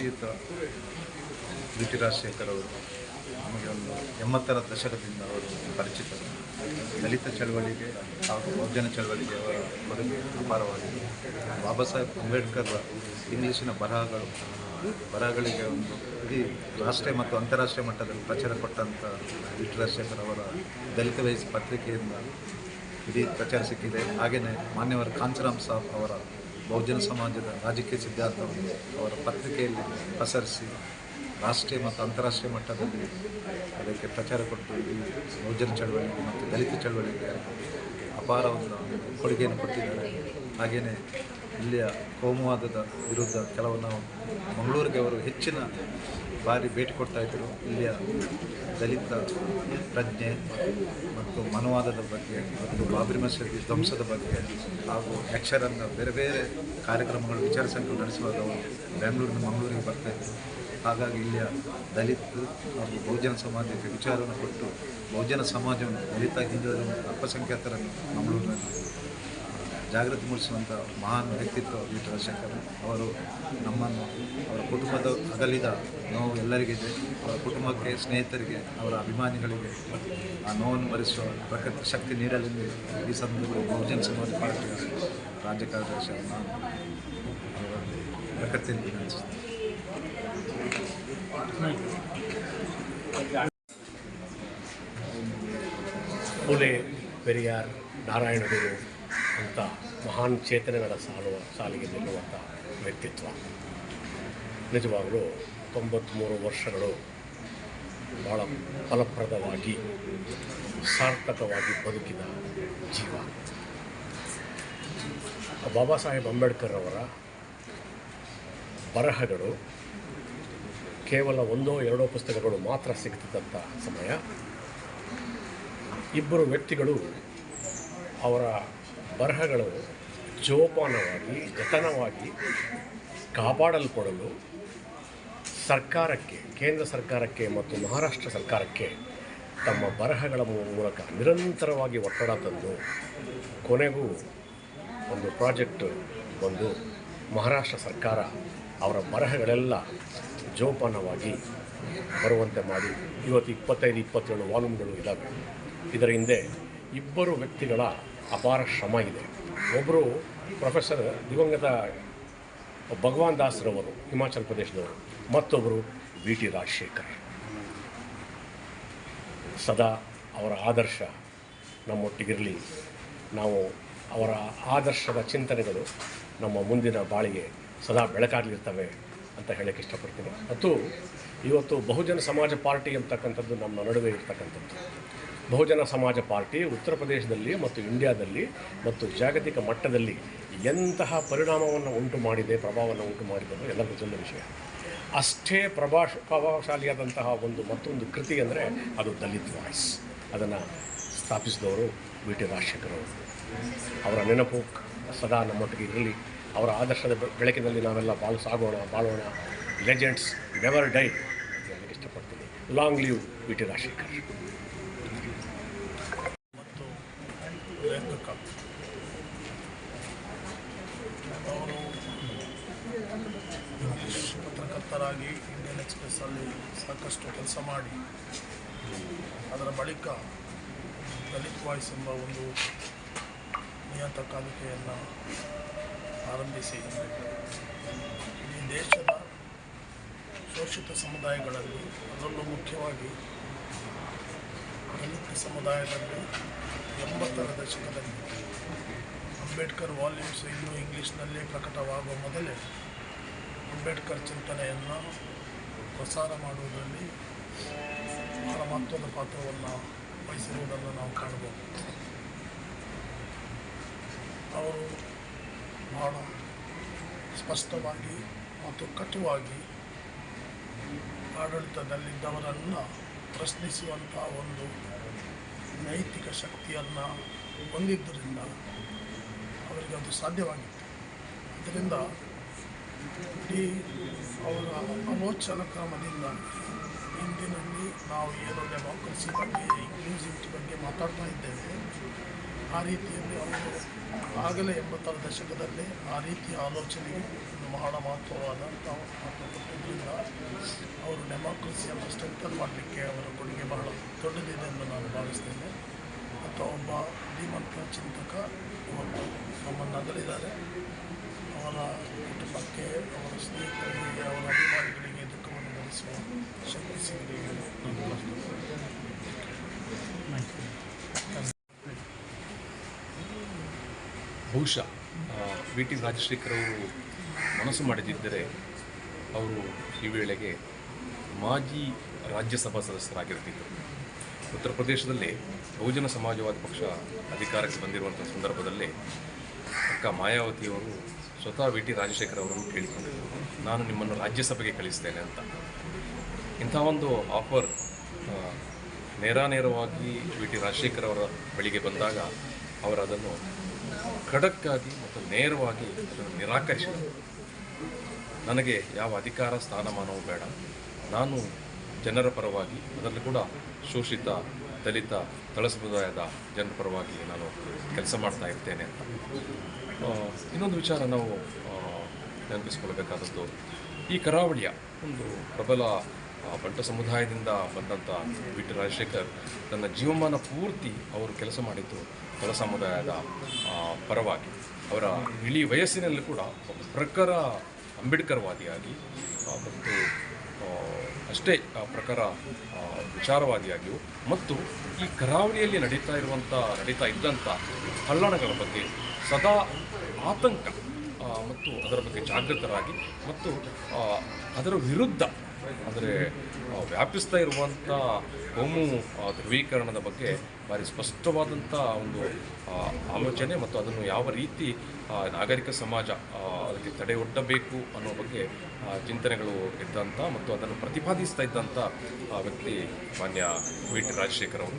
ಶ್ರೀಯುತ B T Rajashekhar ಅವರು ನಮಗೆ ಒಂದು ಎಂಬತ್ತರ ದಶಕದಿಂದ ಅವರು ಪರಿಚಿತರು. ದಲಿತ ಚಳವಳಿಗೆ ಹಾಗೂ ಬಹುಜನ ಚಳವಳಿಗೆ ಅವರ ಕೊಡುಗೆ ಅಪಾರವಾಗಿದೆ. ಬಾಬಾ ಸಾಹೇಬ್ ಅಂಬೇಡ್ಕರ್ ಇಂಗ್ಲೀಷಿನ ಬರಹಗಳು, ಬರಹಗಳಿಗೆ ಒಂದು ಇಡೀ ರಾಷ್ಟ್ರೀಯ ಮತ್ತು ಅಂತಾರಾಷ್ಟ್ರೀಯ ಮಟ್ಟದಲ್ಲಿ ಪ್ರಚಾರ ಕೊಟ್ಟಂಥ ಬಿ ಟಿ ರಾಜಶೇಖರ್ ಅವರ ದಲಿತ ವಯಸ್ಸು ಪತ್ರಿಕೆಯಿಂದ ಇಡೀ ಪ್ರಚಾರ ಸಿಕ್ಕಿದೆ. ಹಾಗೆಯೇ ಮಾನ್ಯವರ ಕಾಂಚರಾಮ್ ಸಾಬ್ ಅವರ ಬಹುಜನ ಸಮಾಜದ ರಾಜಕೀಯ ಸಿದ್ಧಾಂತವನ್ನು ಅವರ ಪತ್ರಿಕೆಯಲ್ಲಿ ಪಸರಿಸಿ ರಾಷ್ಟ್ರೀಯ ಮತ್ತು ಅಂತಾರಾಷ್ಟ್ರೀಯ ಮಟ್ಟದಲ್ಲಿ ಅದಕ್ಕೆ ಪ್ರಚಾರ ಕೊಟ್ಟು ಈ ಬಹುಜನ ಚಳವಳಿಗೆ ಮತ್ತು ದಲಿತ ಚಳವಳಿಗೆ ಅಪಾರ ಒಂದು ಕೊಡುಗೆಯನ್ನು ಕೊಟ್ಟಿದ್ದಾರೆ. ಹಾಗೆಯೇ ಇಲ್ಲಿಯ ಕೋಮುವಾದದ ವಿರುದ್ಧ ಕೆಲವು ನಾವು ಮಂಗಳೂರಿಗೆ ಅವರು ಹೆಚ್ಚಿನ ಬಾರಿ ಭೇಟಿ ಇದ್ದರು ಇಲ್ಲಿಯ ದಲಿತ ಪ್ರಜ್ಞೆ ಮತ್ತು ಮನುವಾದದ ಬಗ್ಗೆ ಮತ್ತು ಬಾಬರಿ ಮಸೀದಿ ಧ್ವಂಸದ ಬಗ್ಗೆ ಹಾಗೂ ಯಕ್ಷರಂಗ ಬೇರೆ ಬೇರೆ ಕಾರ್ಯಕ್ರಮಗಳು ವಿಚಾರ ಸಂಘ ನಡೆಸುವಾಗ ಅವರು ಬೆಂಗಳೂರಿನ ಮಂಗಳೂರಿಗೆ ಬರ್ತಾಯಿದ್ರು ಹಾಗಾಗಿ ಇಲ್ಲಿಯ ದಲಿತ ಹಾಗೂ ಬಹುಜನ ಸಮಾಜಕ್ಕೆ ವಿಚಾರವನ್ನು ಕೊಟ್ಟು ಬಹುಜನ ಸಮಾಜವನ್ನು ದಲಿತ ಹಿಂದೂ ಅಲ್ಪಸಂಖ್ಯಾತರನ್ನು ಮಂಗಳೂರಿನಲ್ಲಿ ಜಾಗೃತಿ ಮೂಡಿಸುವಂಥ ಮಹಾನ್ ವ್ಯಕ್ತಿತ್ವ ವಿ ರಾಜಶೇಖರ್ ಅವರು ನಮ್ಮನ್ನು ಅವರ ಕುಟುಂಬದ ಅಗಲಿದ ನೋವು ಎಲ್ಲರಿಗಿದೆ. ಅವರ ಕುಟುಂಬಕ್ಕೆ ಸ್ನೇಹಿತರಿಗೆ, ಅವರ ಅಭಿಮಾನಿಗಳಿಗೆ ಆ ನೋವನ್ನು ಭರಿಸುವ ಪ್ರಕೃತಿ ಶಕ್ತಿ ನೀಡಲೆಂದು ಈ ಸಂದರ್ಭದಲ್ಲಿ ಬಹುಜನ ಸಮಾಜ ಪಾರ್ಟಿಯ ರಾಜ್ಯ ಕಾರ್ಯದರ್ಶಿ ನಾನು ವಿನಂತಿಸುತ್ತೆ ಫುಲೆ ಪೆರಿಯಾರ್, ನಾರಾಯಣಗುರು. ಅಂತ ಮಹಾನ್ ಚೇತನೆಗಳ ಸಾಲುವ, ಸಾಲಿಗೆ ನಿಲ್ಲುವಂಥ ವ್ಯಕ್ತಿತ್ವ. ನಿಜವಾಗಲೂ ತೊಂಬತ್ತ್ಮೂರು ವರ್ಷಗಳು ಭಾಳ ಫಲಪ್ರದವಾಗಿ, ಸಾರ್ಥಕವಾಗಿ ಬದುಕಿದ ಜೀವ. ಬಾಬಾ ಸಾಹೇಬ್ ಅಂಬೇಡ್ಕರ್ ಅವರ ಬರಹಗಳು ಕೇವಲ ಒಂದೋ ಎರಡೋ ಪುಸ್ತಕಗಳು ಮಾತ್ರ ಸಿಗ್ತಿದ್ದಂಥ ಸಮಯ. ಇಬ್ಬರು ವ್ಯಕ್ತಿಗಳು ಅವರ ಬರಹಗಳು ಜೋಪಾನವಾಗಿ, ಜತನವಾಗಿ ಕಾಪಾಡಲ್ಪಡಲು ಸರ್ಕಾರಕ್ಕೆ, ಕೇಂದ್ರ ಸರ್ಕಾರಕ್ಕೆ ಮತ್ತು ಮಹಾರಾಷ್ಟ್ರ ಸರ್ಕಾರಕ್ಕೆ ತಮ್ಮ ಬರಹಗಳ ಮೂಲಕ ನಿರಂತರವಾಗಿ ಒತ್ತಡ ತಂದು ಕೊನೆಗೂ ಒಂದು ಪ್ರಾಜೆಕ್ಟ್ ಬಂದು ಮಹಾರಾಷ್ಟ್ರ ಸರ್ಕಾರ ಅವರ ಬರಹಗಳೆಲ್ಲ ಜೋಪಾನವಾಗಿ ಬರುವಂತೆ ಮಾಡಿ ಇವತ್ತು ಇಪ್ಪತ್ತೈದು, ಇಪ್ಪತ್ತೇಳು ವಾಲ್ಯೂಮ್ಗಳು ಇದ್ದಾವೆ ಇದರ ಹಿಂದೆ ಇಬ್ಬರು ವ್ಯಕ್ತಿಗಳ ಅಪಾರ ಶ್ರಮ ಇದೆ. ಒಬ್ಬರು ಪ್ರೊಫೆಸರ್ ದಿವಂಗತ ಭಗವಾನ್ ದಾಸ್ರವರು, ಹಿಮಾಚಲ ಪ್ರದೇಶದವರು ಮತ್ತೊಬ್ಬರು ಬಿ ಟಿ ರಾಜಶೇಖರ್. ಸದಾ ಅವರ ಆದರ್ಶ ನಮ್ಮೊಟ್ಟಿಗಿರಲಿ. ನಾವು ಅವರ ಆದರ್ಶದ ಚಿಂತನೆಗಳು ನಮ್ಮ ಮುಂದಿನ ಬಾಳಿಗೆ ಸದಾ ಬೆಳಕಾಗಲಿರ್ತವೆ ಅಂತ ಹೇಳಕ್ಕೆ ಇಷ್ಟಪಡ್ತೀನಿ. ಮತ್ತು ಇವತ್ತು ಬಹುಜನ ಸಮಾಜ ಪಾರ್ಟಿ ಅಂತಕ್ಕಂಥದ್ದು ನಮ್ಮ ನಡುವೆ ಇರ್ತಕ್ಕಂಥದ್ದು. ಬಹುಜನ ಸಮಾಜ ಪಾರ್ಟಿ ಉತ್ತರ ಪ್ರದೇಶದಲ್ಲಿ ಮತ್ತು ಇಂಡಿಯಾದಲ್ಲಿ ಮತ್ತು ಜಾಗತಿಕ ಮಟ್ಟದಲ್ಲಿ ಎಂತಹ ಪರಿಣಾಮವನ್ನು ಉಂಟು ಮಾಡಿದೆ, ಪ್ರಭಾವವನ್ನು ಉಂಟು ಮಾಡಿದೆ ಎಲ್ಲರಿಗೂ ತಿಳಿದ ವಿಷಯ. ಅಷ್ಟೇ ಪ್ರಭಾಷ ಪ್ರಭಾವಶಾಲಿಯಾದಂತಹ ಒಂದು ಮತ್ತೊಂದು ಕೃತಿ ಅಂದರೆ ಅದು ದಲಿತ್ ವಾಯ್ಸ್. ಅದನ್ನು ಸ್ಥಾಪಿಸಿದವರು ವಿ. ಟಿ. ರಾಜಶೇಖರ್ ಅವರು. ನೆನಪು ಸದಾ ನಮ್ಮೊಟ್ಟಿಗೆ ಇರಲಿ. ಅವರ ಆದರ್ಶದ ಬೆಳಕಿನಲ್ಲಿ ನಾವೆಲ್ಲ ಬಾಳು ಸಾಗೋಣ, ಬಾಳೋಣ. ಲೆಜೆಂಡ್ಸ್ ನೆವರ್ ಡೈ ಇಷ್ಟಪಡ್ತೀನಿ. Long live V. T. Rajashekhar ಮತ್ತು ಲೇಖಕ ಅವರು ಪತ್ರಕರ್ತರಾಗಿ ಇಂಡಿಯನ್ ಎಕ್ಸ್ಪ್ರೆಸ್ಸಲ್ಲಿ ಸಾಕಷ್ಟು ಕೆಲಸ ಮಾಡಿ, ಅದರ ಬಳಿಕ ದಲಿತ್ ವಾಯ್ಸ್ ಎಂಬ ಒಂದು ನಿಯತಕಾಲಿಕೆಯನ್ನು ಆರಂಭಿಸಿ. ಈ ದೇಶದ ಶೋಷಿತ ಸಮುದಾಯಗಳಲ್ಲಿ, ಅದರಲ್ಲೂ ಮುಖ್ಯವಾಗಿ ದಲಿತ ಸಮುದಾಯದಲ್ಲಿ ಎಂಬತ್ತರ ದಶಕದಲ್ಲಿ ಅಂಬೇಡ್ಕರ್ ವಾಲ್ಯೂಮ್ಸ್ ಇನ್ನೂ ಇಂಗ್ಲೀಷ್ನಲ್ಲಿ ಪ್ರಕಟವಾಗುವ ಮೊದಲೇ ಅಂಬೇಡ್ಕರ್ ಚಿಂತನೆಯನ್ನು ಪ್ರಸಾರ ಮಾಡುವುದರಲ್ಲಿ ಬಹಳ ಮಹತ್ವದ ಪಾತ್ರವನ್ನು ವಹಿಸಿರುವುದನ್ನು ನಾವು ಕಾಣಬಹುದು. ಅವರು ಬಹಳ ಸ್ಪಷ್ಟವಾಗಿ ಮತ್ತು ಕಟುವಾಗಿ ಆಡಳಿತದಲ್ಲಿದ್ದವರನ್ನು ಪ್ರಶ್ನಿಸುವಂತಹ ಒಂದು ನೈತಿಕ ಶಕ್ತಿಯನ್ನು ಹೊಂದಿದ್ದರಿಂದ ಅವರಿಗೆ ಅದು ಸಾಧ್ಯವಾಗಿತ್ತು. ಇದರಿಂದ ಇಡೀ ಅವರ ಆಲೋಚನಾ ಕ್ರಮದಿಂದ ಇಂದಿನಲ್ಲಿ ನಾವು ಏನು ಡೆಮಾಕ್ರಸಿ ಬಗ್ಗೆ ಇನ್ಕ್ಲೂಸಿವಿಟಿ ಬಗ್ಗೆ ಮಾತಾಡ್ತಾ ಇದ್ದೇವೆ ಆ ರೀತಿಯಲ್ಲಿ ಅವರು ಆಗಲೇ ಎಂಬತ್ತರ ದಶಕದಲ್ಲಿ ಆ ರೀತಿಯ ಆಲೋಚನೆಗೆ ಬಹಳ ಮಹತ್ವವಾದಂಥ ಮಹತ್ವ ಕೊಟ್ಟಿದ್ದರಿಂದ ಅವರು ಡೆಮಾಕ್ರಸಿಯನ್ನು ಸ್ಟ್ರೆಂಥನ್ ಮಾಡಲಿಕ್ಕೆ ಅವರ ಕೊಡುಗೆ ಬಹಳ ದೊಡ್ಡದಿದೆ ಎಂದು ನಾನು ಭಾವಿಸ್ತೇನೆ. ಮತ್ತು ಒಬ್ಬ ಧೀಮಂತ ಚಿಂತಕ ಇವತ್ತು ನಮ್ಮನ್ನು ಅಗಲಿದ್ದಾರೆ ಬಹುಶಃ ವಿ ಟಿ ರಾಜಶೇಖರ್ ಅವರು ಮನಸ್ಸು ಮಾಡದಿದ್ದರೆ ಅವರು ಈ ವೇಳೆಗೆ ಮಾಜಿ ರಾಜ್ಯಸಭಾ ಸದಸ್ಯರಾಗಿರ್ತಿದ್ದರು ಉತ್ತರ ಪ್ರದೇಶದಲ್ಲಿ ಬಹುಜನ ಸಮಾಜವಾದ ಪಕ್ಷ ಅಧಿಕಾರಕ್ಕೆ ಬಂದಿರುವಂಥ ಸಂದರ್ಭದಲ್ಲಿ ಅಕ್ಕ ಮಾಯಾವತಿಯವರು ಸ್ವತಃ ವಿ ಟಿ ರಾಜಶೇಖರ್ ಅವರನ್ನು ಕೇಳಿಕೊಂಡಿದ್ದರು ನಾನು ನಿಮ್ಮನ್ನು ರಾಜ್ಯಸಭೆಗೆ ಕಳಿಸ್ತೇನೆ ಅಂತ. ಇಂಥ ಒಂದು ಆಫರ್ ನೇರ ನೇರಾನೇರವಾಗಿ ವಿ ಟಿ ರಾಜಶೇಖರ್ ಅವರ ಬಳಿಗೆ ಬಂದಾಗ ಅವರು ಖಡಕ್ಕಾಗಿ ಮತ್ತು ನೇರವಾಗಿ ಅದನ್ನು ನಿರಾಕರಿಸಿದರು. ನನಗೆ ಯಾವ ಅಧಿಕಾರ ಸ್ಥಾನಮಾನವೂ ಬೇಡ. ನಾನು ಜನರ ಪರವಾಗಿ, ಅದರಲ್ಲೂ ಕೂಡ ಶೋಷಿತ, ದಲಿತ ತಳ ಸಮುದಾಯದ ಜನರ ಪರವಾಗಿ ನಾನು ಕೆಲಸ ಮಾಡ್ತಾ ಇರ್ತೇನೆ ಅಂತ. ಇನ್ನೊಂದು ವಿಚಾರ ನಾವು ನೆನಪಿಸ್ಕೊಳ್ಬೇಕಾದದ್ದು, ಈ ಕರಾವಳಿಯ ಒಂದು ಪ್ರಬಲ ಬಂಟ ಸಮುದಾಯದಿಂದ ಬಂದಂಥ ಬಿ ಟಿ ರಾಜಶೇಖರ್ ತನ್ನ ಜೀವಮಾನ ಪೂರ್ತಿ ಅವರು ಕೆಲಸ ಮಾಡಿದ್ದು ತಳ ಸಮುದಾಯದ ಪರವಾಗಿ ಅವರ ಇಳಿ ವಯಸ್ಸಿನಲ್ಲೂ ಕೂಡ ಪ್ರಖರ ಅಂಬೇಡ್ಕರ್ವಾದಿಯಾಗಿ ಮತ್ತು ಅಷ್ಟೇ ಆ, ವಿಚಾರವಾದಿಯಾಗಿಯೂ ಮತ್ತು ಈ ಕರಾವಳಿಯಲ್ಲಿ ನಡೀತಾ ಇರುವಂಥ ನಡೀತಾ ಇದ್ದಂಥ ಹಳ್ಳಣಗಳ ಬಗ್ಗೆ ಸದಾ ಆತಂಕ ಮತ್ತು ಅದರ ಬಗ್ಗೆ ಜಾಗೃತರಾಗಿ ಮತ್ತು ಅದರ ವಿರುದ್ಧ ಅಂದರೆ ವ್ಯಾಪಿಸ್ತಾ ಇರುವಂಥ ಕೋಮು ಧ್ರುವೀಕರಣದ ಬಗ್ಗೆ ಭಾರಿ ಸ್ಪಷ್ಟವಾದಂಥ ಒಂದು ಆಲೋಚನೆ ಮತ್ತು ಅದನ್ನು ಯಾವ ರೀತಿ ನಾಗರಿಕ ಸಮಾಜ ಅದಕ್ಕೆ ತಡೆ ಒಡ್ಡಬೇಕು ಅನ್ನೋ ಬಗ್ಗೆ ಚಿಂತನೆಗಳು ಇದ್ದಂಥ ಮತ್ತು ಅದನ್ನು ಪ್ರತಿಪಾದಿಸ್ತಾ ಇದ್ದಂಥ ವ್ಯಕ್ತಿ ಮಾನ್ಯ ವಿ ಟಿ ರಾಜಶೇಖರ್ ಅವರು.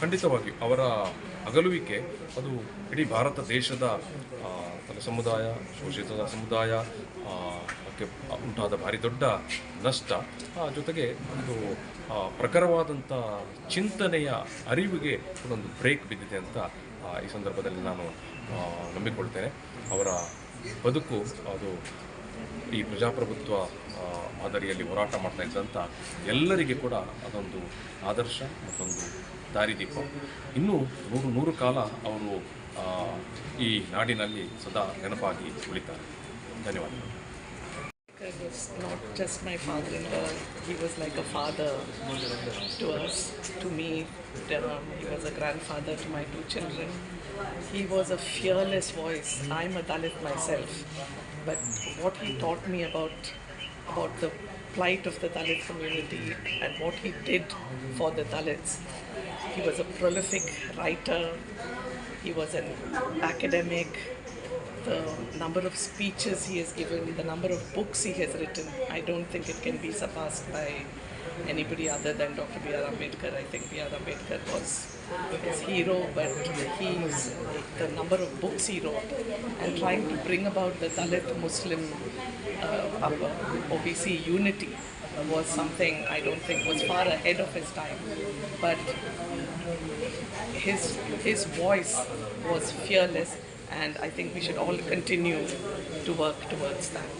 ಖಂಡಿತವಾಗಿಯೂ ಅವರ ಅಗಲುವಿಕೆ ಅದು ಇಡೀ ಭಾರತ ದೇಶದ ಸಮುದಾಯ ಶೋಷಿತ ಸಮುದಾಯ ಅದಕ್ಕೆ ಕ್ಕೆ ಉಂಟಾದ ಭಾರಿ ದೊಡ್ಡ ನಷ್ಟ. ಜೊತೆಗೆ ಒಂದು ಪ್ರಖರವಾದಂಥ ಚಿಂತನೆಯ ಅರಿವಿಗೆ ಒಂದು ಬ್ರೇಕ್ ಬಿದ್ದಿದೆ ಅಂತ ಈ ಸಂದರ್ಭದಲ್ಲಿ ನಾನು ನಂಬಿಕೊಳ್ತೇನೆ. ಅವರ ಬದುಕು ಅದು ಈ ಪ್ರಜಾಪ್ರಭುತ್ವ ಮಾದರಿಯಲ್ಲಿ ಹೋರಾಟ ಮಾಡ್ತಾ ಇದ್ದಂಥ ಎಲ್ಲರಿಗೆ ಕೂಡ ಅದೊಂದು ಆದರ್ಶ ಮತ್ತೊಂದು ದಾರಿದೀಪ. ಇನ್ನೂ ನೂರು ನೂರು ಕಾಲ ಅವರು ಈ ನಾಡಿನಲ್ಲಿ ಸದಾ ನೆನಪಾಗಿ ಉಳಿತಾರೆ ಧನ್ಯವಾದಗಳು He was not just my father-in-law, he was like a father to us, to me. Um, he was a grandfather to my two children. He was a fearless voice. I'm a Dalit myself, but what he taught me about about the plight of the Dalit community and what he did for the Dalits. He was a prolific writer. he was an academic the number of speeches he has given, the number of books he has written, I don't think it can be surpassed by anybody other than Dr. B.R. Ambedkar. I think B.R. Ambedkar was his hero, but he's the number of books he wrote and trying to bring about the Dalit Muslim uh, OBC unity was something I don't think was far ahead of his time. But his, his voice was fearless, and I think we should all continue to work towards that.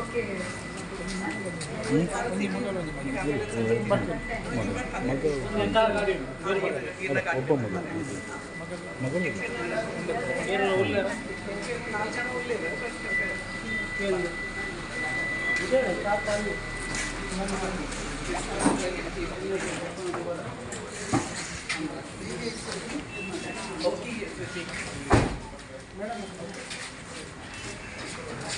Okay. ಒಬ್ಬ ಮಗ ಮಗನ madam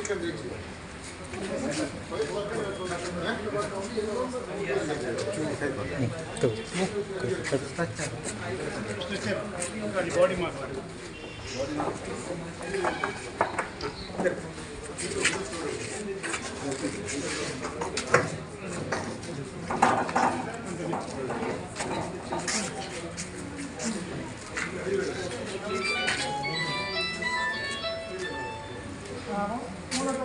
ఇక్కడ తెచ్చి Bravo.